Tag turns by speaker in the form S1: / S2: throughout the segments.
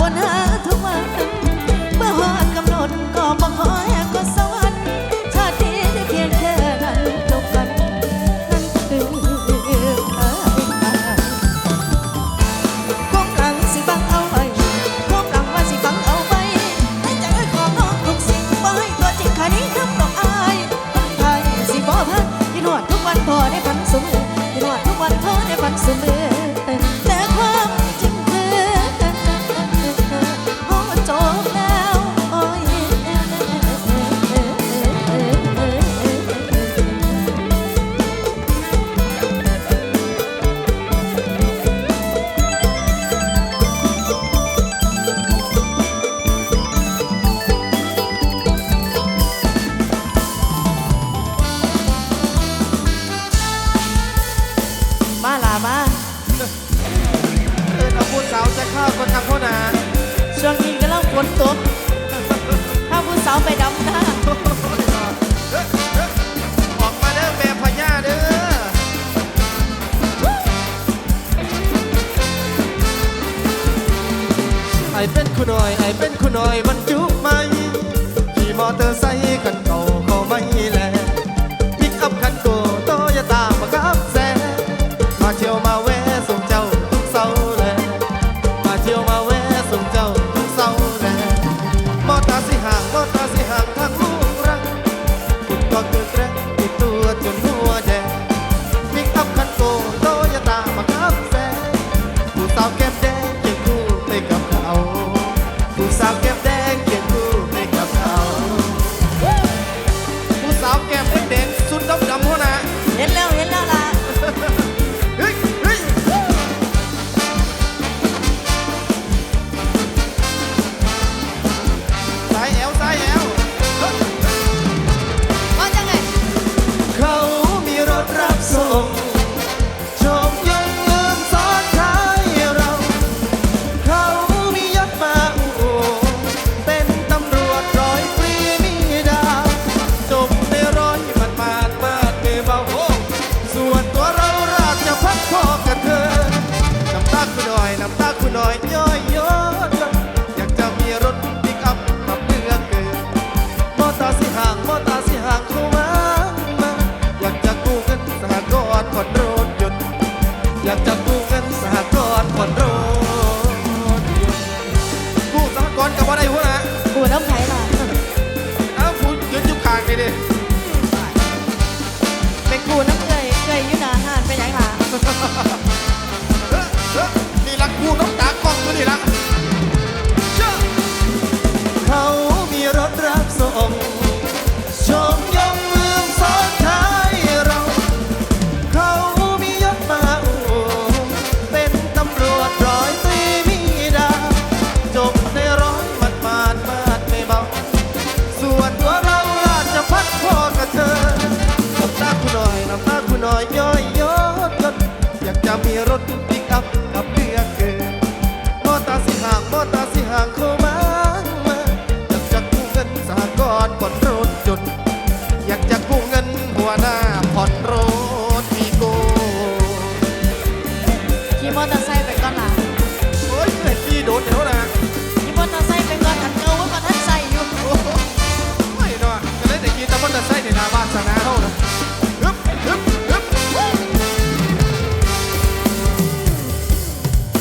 S1: บนหาทุกวันเมื่อหอกำหนดก็บอก
S2: ขอแหกก็สวรรค์
S1: ชาตินี้ได้
S2: เพียงแค่นั้นจบกันนั่นคืออายตาคงหลังสิบังเอาไว้คงหลังว่าสิบังเอาไปให้จังให้ขอน้องทุกสิ่งไว้ตัว
S1: จริง
S2: ขานี้ทำดอกอายคนไทยสิบ่พันยินหอดทุกวันพอได้พันสมือยินหอดทุกวันเพอได้พันสมือ เขานะช่วงนี้ก็เริ่มฝนตกถ้า
S1: ผู้
S2: สาว
S1: ไปดำหน้า
S2: ออกมาเด้อแม่พญาเด้อไอเป็นคุณหน่อยไอเป็นคุณหน่อยวัน hasta aunque น้
S1: อยย้อ
S2: ยยอดย
S1: ศอยา
S2: กจะมีรถ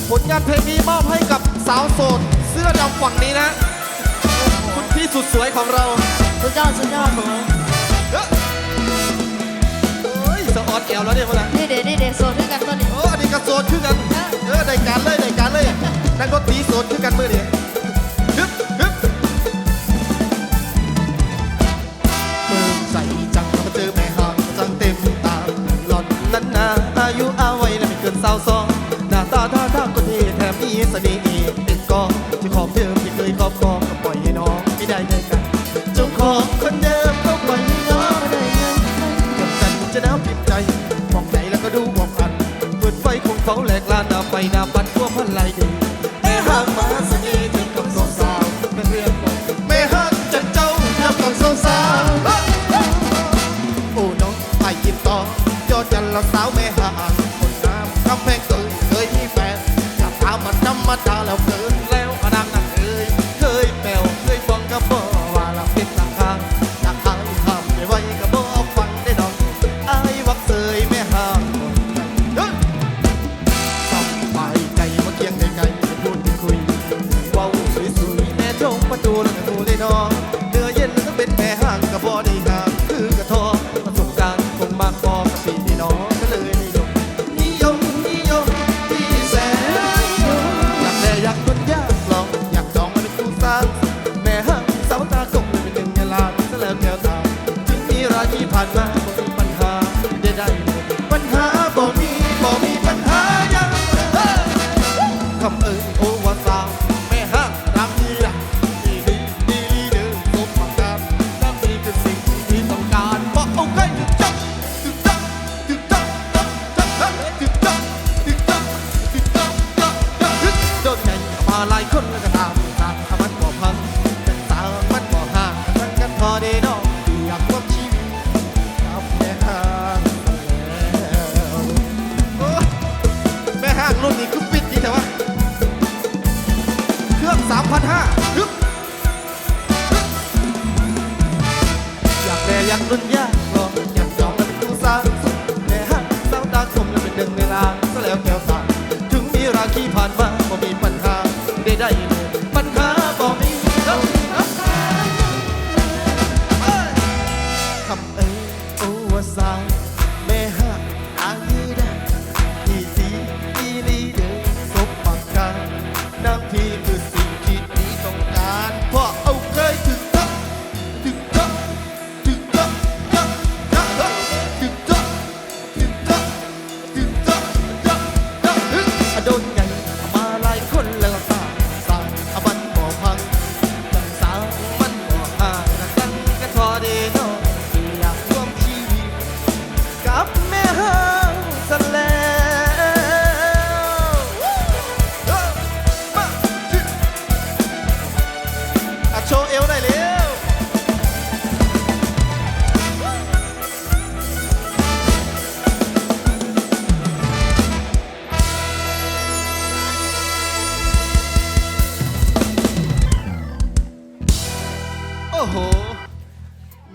S2: ผลงานเพลงนี้มอบให้กับสาวโสด เสื้อดำฝั่งนี้นะ คุณพี่สุดสวยของเรา
S1: สุดยอดสุดยอดผ
S2: เอ้เอ้ยสะออดแอวแล้วเนี่ย
S1: เมื่
S2: อไร่นี่เดี๋ยดีเดี๋ยวโซนด้วยกันตอนนี้โอ้อดีกัะโซนขึ้นกันเออได้การเลยได้การเลย feel 없는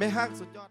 S2: ม่ฮักสุดยอด